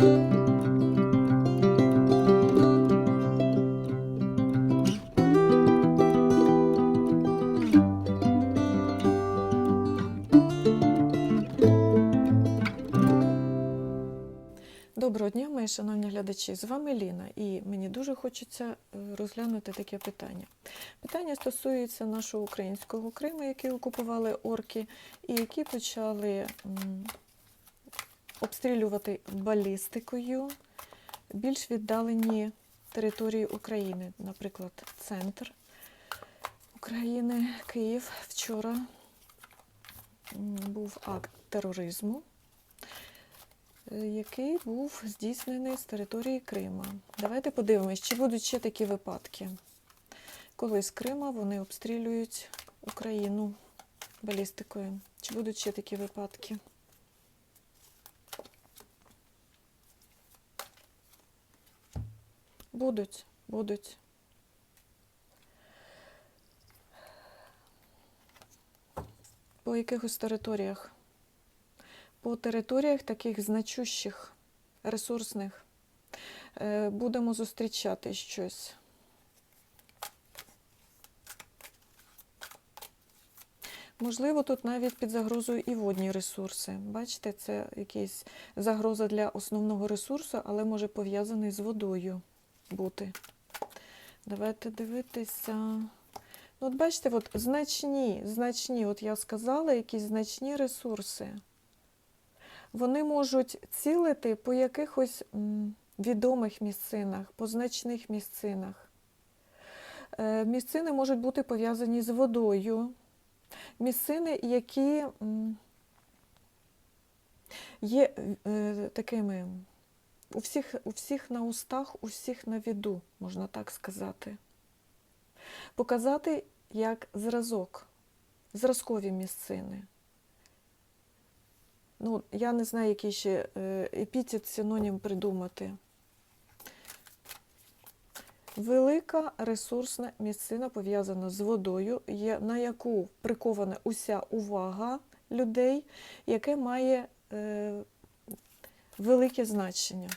Доброго дня, мої шановні глядачі. З вами Ліна, і мені дуже хочеться е, розглянути таке питання. Питання стосується нашого українського Криму, який окупували орки, і які почали обстрілювати балістикою більш віддалені території України, наприклад, центр України, Київ. Вчора був акт тероризму е, який був здійснений з території Крима. Давайте подивимось, чи будуть ще такі випадки. Коли з Крима вони обстрілюють Україну балістикою. Чи будуть ще такі випадки? Будуть, будуть. По якихось територіях по територіях таких значущих, ресурсних, е, будемо зустрічати щось. Можливо, тут навіть під загрозою і водні ресурси. Бачите, це якась загроза для основного ресурсу, але може пов'язаний з водою бути. Давайте дивитися. Ну, от бачите, от значні, значні, от я сказала, якісь значні ресурси вони можуть цілити по якихось відомих місцинах, по значних місцинах. Е, Місцини можуть бути пов'язані з водою, місцини, які є е, такими у всіх, у всіх на устах, у всіх на віду, можна так сказати. Показати як зразок, зразкові місцини. Ну, я не знаю, який ще е, епітет, синонім придумати. Велика ресурсна місцина пов'язана з водою, є, на яку прикована уся увага людей, яке має е, велике значення.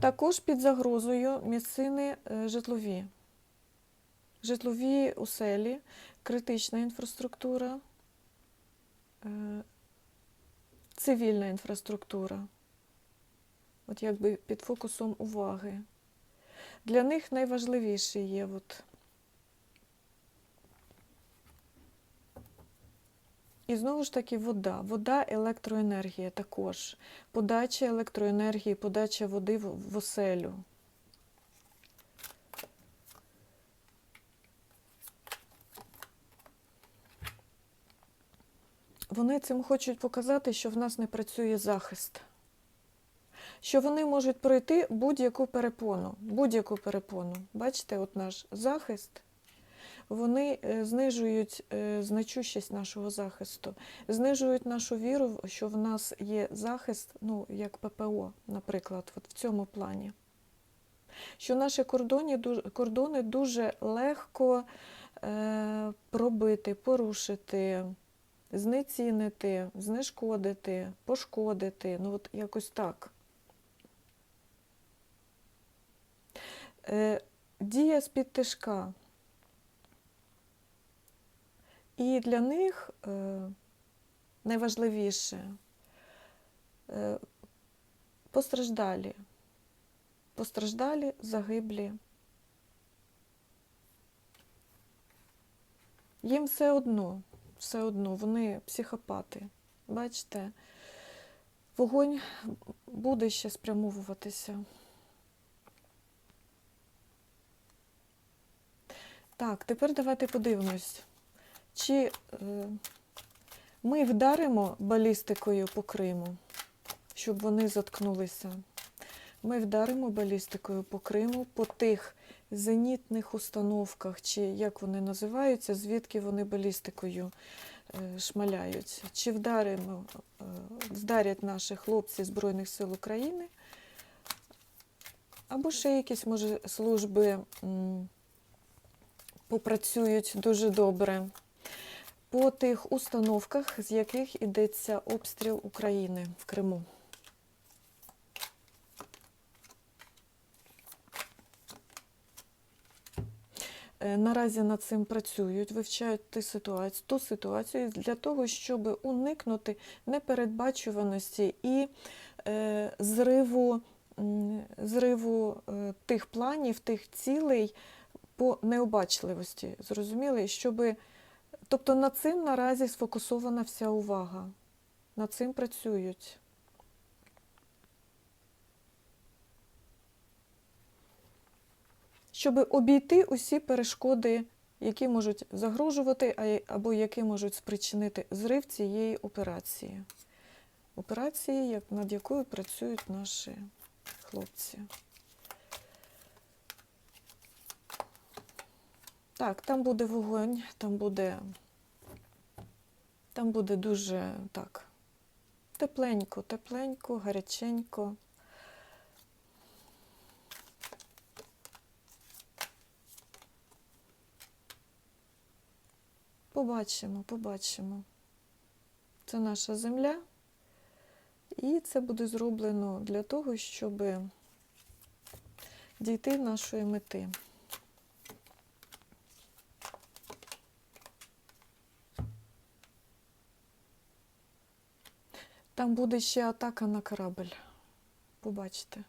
Також під загрозою місцини е, житлові житлові оселі, критична інфраструктура, е, цивільна інфраструктура. От якби під фокусом уваги. Для них найважливіше є от. І знову ж таки вода. Вода, електроенергія також. Подача електроенергії, подача води в, оселю. Вони цим хочуть показати, що в нас не працює захист, що вони можуть пройти будь-яку перепону. Будь-яку перепону. Бачите, от наш захист, вони е, знижують е, значущість нашого захисту, знижують нашу віру, що в нас є захист, ну, як ППО, наприклад, от в цьому плані. Що наші кордони, кордони дуже легко е, пробити, порушити знецінити, знешкодити, пошкодити, ну от якось так. Е, Дія з-під тишка. І для них е, найважливіше е, постраждалі, постраждалі, загиблі. Їм все одно все одно, вони психопати. Бачите, вогонь буде ще спрямовуватися. Так, тепер давайте подивимось, чи е, ми вдаримо балістикою по Криму, щоб вони заткнулися. Ми вдаримо балістикою по Криму, по тих зенітних установках, чи як вони називаються, звідки вони балістикою е, шмаляють. Чи вдаримо, е, вдарять наші хлопці Збройних сил України, або ще якісь, може, служби попрацюють дуже добре. По тих установках, з яких йдеться обстріл України в Криму. Е, Наразі над цим працюють, вивчають ту ситуацію, ту ситуацію для того, щоб уникнути непередбачуваності і е, зриву, зриву е, тих планів, тих цілей по необачливості. Зрозуміли, щоби Тобто над цим наразі сфокусована вся увага. Над цим працюють. Щоб обійти усі перешкоди, які можуть загрожувати або які можуть спричинити зрив цієї операції. Операції, над якою працюють наші хлопці. Так, там буде вогонь, там буде, там буде дуже так. Тепленько, тепленько, гаряченько. Побачимо, побачимо. Це наша земля. І це буде зроблено для того, щоб дійти нашої мети. Там буде ще атака на корабль. Побачите.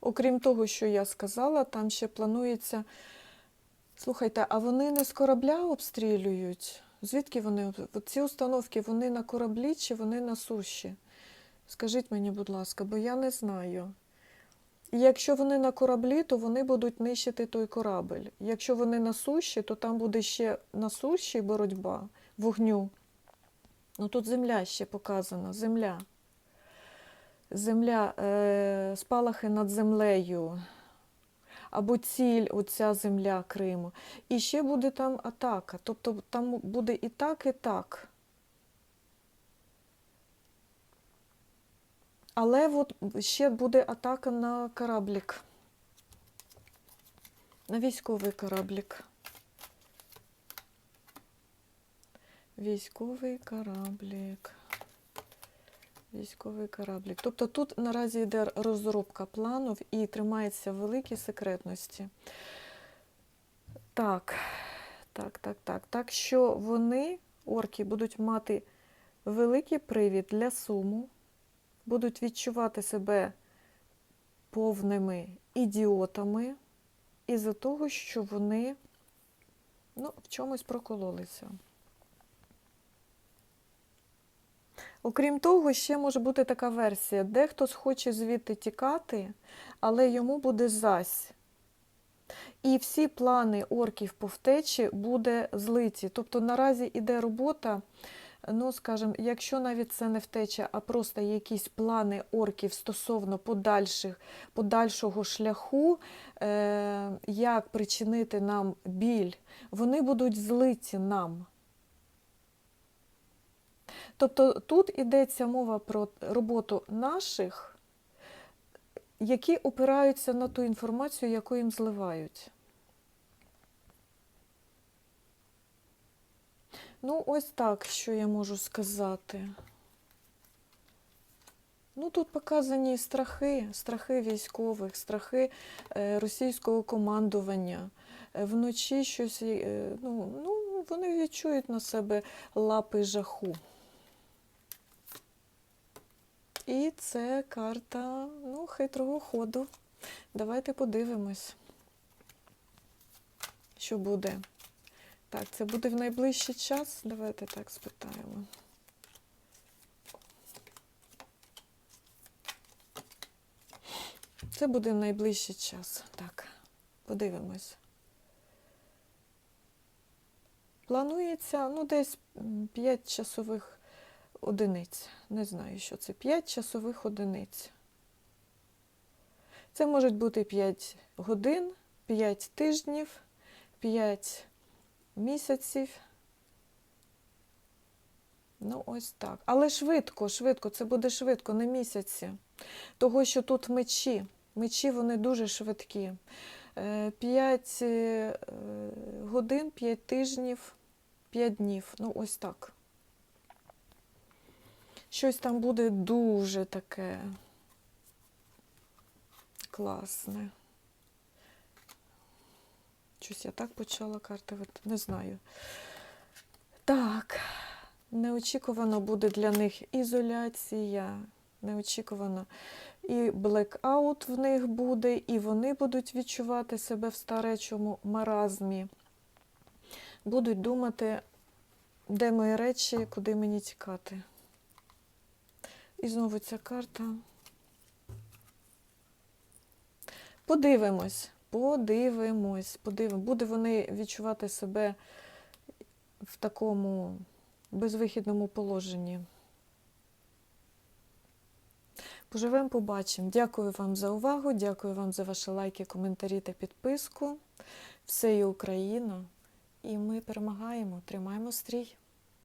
Окрім того, що я сказала, там ще планується. Слухайте, а вони не з корабля обстрілюють? Звідки вони? Ці установки вони на кораблі чи вони на суші? Скажіть мені, будь ласка, бо я не знаю. І якщо вони на кораблі, то вони будуть нищити той корабль. Якщо вони на суші, то там буде ще на суші боротьба вогню. Ну тут земля ще показана, земля. Земля, е, спалахи над землею. Або ціль, оця земля Криму. І ще буде там атака. Тобто там буде і так, і так. Але от ще буде атака на кораблік. На військовий кораблік. Військовий кораблік. Військовий кораблік. Тобто тут наразі йде розробка планів і тримається великій секретності. Так, так, так, так. Так що вони, орки, будуть мати великий привід для суму, будуть відчувати себе повними ідіотами із-за того, що вони ну, в чомусь прокололися. Окрім того, ще може бути така версія. Дехто схоче звідти тікати, але йому буде зась. І всі плани орків по втечі буде злиті. Тобто наразі іде робота, ну, скажімо, якщо навіть це не втеча, а просто якісь плани орків стосовно подальших, подальшого шляху, е, як причинити нам біль, вони будуть злиті нам. Тобто тут йдеться мова про роботу наших, які опираються на ту інформацію, яку їм зливають. Ну, ось так, що я можу сказати. Ну, тут показані страхи, страхи військових, страхи е, російського командування. Е, Вночі щось, е, ну, ну, вони відчують на себе лапи жаху. І це карта ну, хитрого ходу. Давайте подивимось, що буде. Так, це буде в найближчий час. Давайте так спитаємо. Це буде в найближчий час. Так, подивимось. Планується ну, десь 5 часових одиниць. Не знаю, що це 5 часових одиниць. Це можуть бути 5 годин, 5 тижнів, 5 місяців. Ну, ось так. Але швидко, швидко, це буде швидко, не місяці. Того, що тут мечі. Мечі вони дуже швидкі. 5 годин, 5 тижнів. 5 днів. Ну, ось так. Щось там буде дуже таке класне. Щось я так почала карти, не знаю. Так, неочікувано буде для них ізоляція, неочікувано і блекаут в них буде, і вони будуть відчувати себе в старечому маразмі. Будуть думати, де мої речі, куди мені тікати. І знову ця карта. Подивимось, подивимось, подивимось. Буде вони відчувати себе в такому безвихідному положенні. Поживемо, побачимо. Дякую вам за увагу, дякую вам за ваші лайки, коментарі та підписку. Все є Україна. І ми перемагаємо, тримаємо стрій.